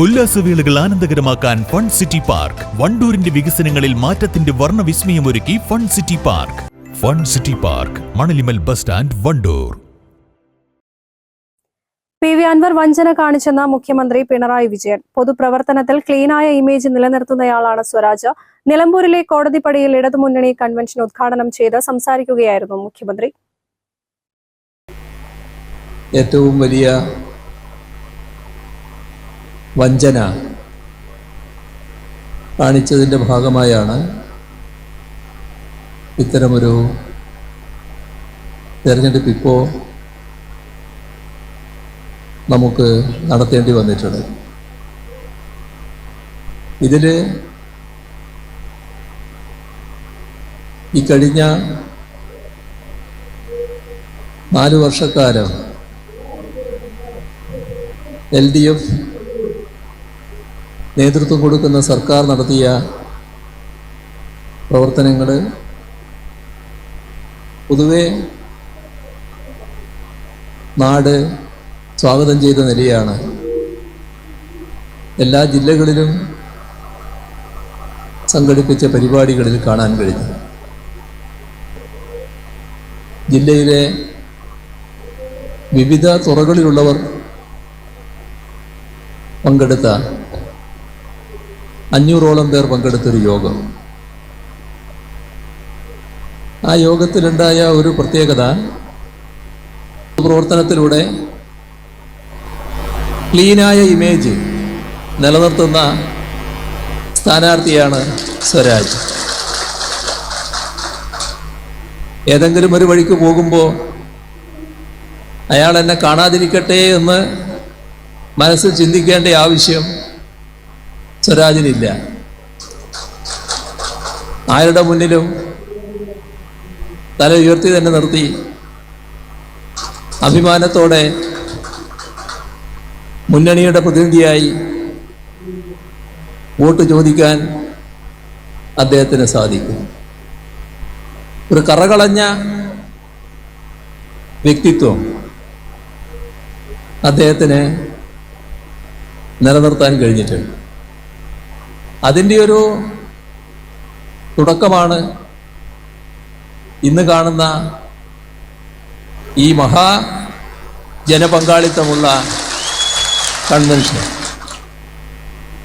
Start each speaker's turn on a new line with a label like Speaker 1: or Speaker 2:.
Speaker 1: ഉല്ലാസവേളകൾ ആനന്ദകരമാക്കാൻ fun city park. വണ്ടൂരിന്റെ വികസനങ്ങളിൽ മാറ്റത്തിന്റെ വർണവിസ്മയമൊരുക്കി fun city park. Fun city park Manalimal bus stand Wandoor.
Speaker 2: P V Anvar വഞ്ചന കാണിച്ചെന്ന മുഖ്യമന്ത്രി പിണറായി വിജയൻ. പൊതുപ്രവർത്തനത്തിൽ ക്ലീനായ ഇമേജ് നിലനിർത്തുന്നയാളാണ് സ്വരാജ്. നിലമ്പൂരിലെ കോടതിപ്പടിയിൽ ഇടതുമുന്നണി കൺവെൻഷൻ ഉദ്ഘാടനം ചെയ്ത് സംസാരിക്കുകയായിരുന്നു മുഖ്യമന്ത്രി.
Speaker 3: ഏറ്റവും വലിയ വഞ്ചന കാണിച്ചതിന്റെ ഭാഗമായാണ് ഇത്തരമൊരു തെരഞ്ഞെടുപ്പ് ഇപ്പോൾ നമുക്ക് നടത്തേണ്ടി വന്നിട്ടുള്ളത് ഇതിൽ ഈ കഴിഞ്ഞ നാല് വർഷക്കാലം എൽ ഡി എഫ് നേതൃത്വം കൊടുക്കുന്ന സർക്കാർ നടത്തിയ പ്രവർത്തനങ്ങൾ പൊതുവെ നാട് സ്വാഗതം ചെയ്ത നിലയാണ്. എല്ലാ ജില്ലകളിലും സംഘടിപ്പിച്ച പരിപാടികളിൽ കാണാൻ കഴിഞ്ഞു ജില്ലയിലെ വിവിധ തുറകളിലുള്ളവർ പങ്കെടുത്ത അഞ്ഞൂറോളം പേർ പങ്കെടുത്തൊരു യോഗം. ആ യോഗത്തിലുണ്ടായ ഒരു പ്രത്യേകത പ്രവർത്തനത്തിലൂടെ ക്ലീനായ ഇമേജ് നിലനിർത്തുന്ന സ്ഥാനാർത്ഥിയാണ് സ്വരാജ്. ഏതെങ്കിലും ഒരു വഴിക്ക് പോകുമ്പോൾ അയാൾ എന്നെ കാണാതിരിക്കട്ടെ എന്ന് മനസ്സിൽ ചിന്തിക്കേണ്ട ആവശ്യം സ്വരാജിനില്ല. ആരുടെ മുന്നിലും തല ഉയർത്തി തന്നെ നിർത്തി. അഭിമാനത്തോടെ മുന്നണിയുടെ പ്രതിനിധിയായി വോട്ട് ചോദിക്കാൻ അദ്ദേഹത്തിന് സാധിക്കും. ഒരു കറകളഞ്ഞ വ്യക്തിത്വം അദ്ദേഹത്തിന് നിലനിർത്താൻ കഴിഞ്ഞിട്ടുണ്ട്. അതിന്റെ ഒരു തുടക്കമാണ് ഇന്ന് കാണുന്ന ഈ മഹാ ജനപങ്കാളിത്തമുള്ള കൺവെൻഷൻ.